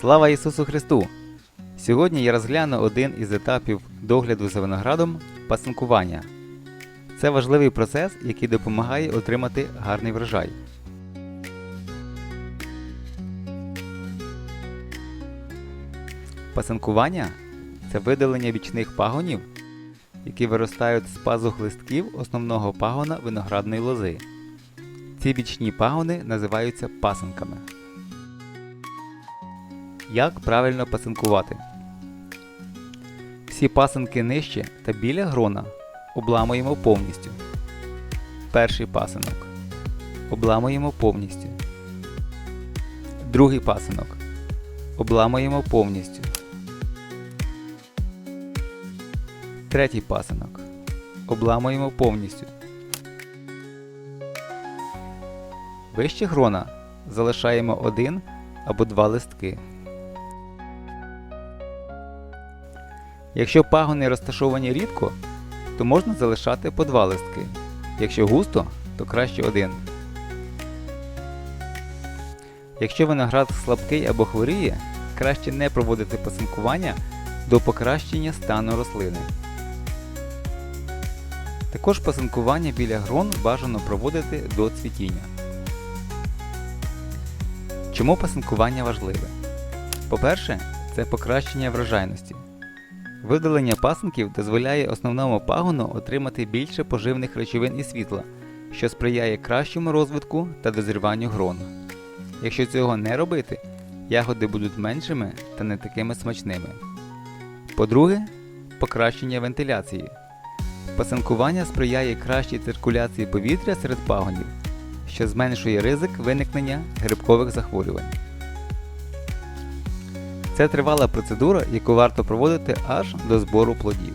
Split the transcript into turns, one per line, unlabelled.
Слава Ісусу Христу! Сьогодні я розгляну один із етапів догляду за виноградом пасинкування. Це важливий процес, який допомагає отримати гарний врожай. Пасинкування це видалення вічних пагонів, які виростають з пазух листків основного пагона виноградної лози. Ці вічні пагони називаються пасинками. Як правильно пасинкувати? Всі пасинки нижче та біля грона обламуємо повністю. Перший пасинок. Обламуємо повністю. Другий пасинок. Обламуємо повністю. Третій пасинок. Обламуємо повністю. Вище грона залишаємо один або два листки. Якщо пагони розташовані рідко, то можна залишати по два листки. Якщо густо, то краще один. Якщо виноград слабкий або хворіє, краще не проводити пасинкування до покращення стану рослини. Також пасинкування біля грон бажано проводити до цвітіння. Чому пасинкування важливе? По-перше, це покращення врожайності. Видалення пасинків дозволяє основному пагону отримати більше поживних речовин і світла, що сприяє кращому розвитку та дозріванню грон. Якщо цього не робити, ягоди будуть меншими та не такими смачними. По-друге, покращення вентиляції. Пасинкування сприяє кращій циркуляції повітря серед пагонів, що зменшує ризик виникнення грибкових захворювань. Це тривала процедура, яку варто проводити аж до збору плодів.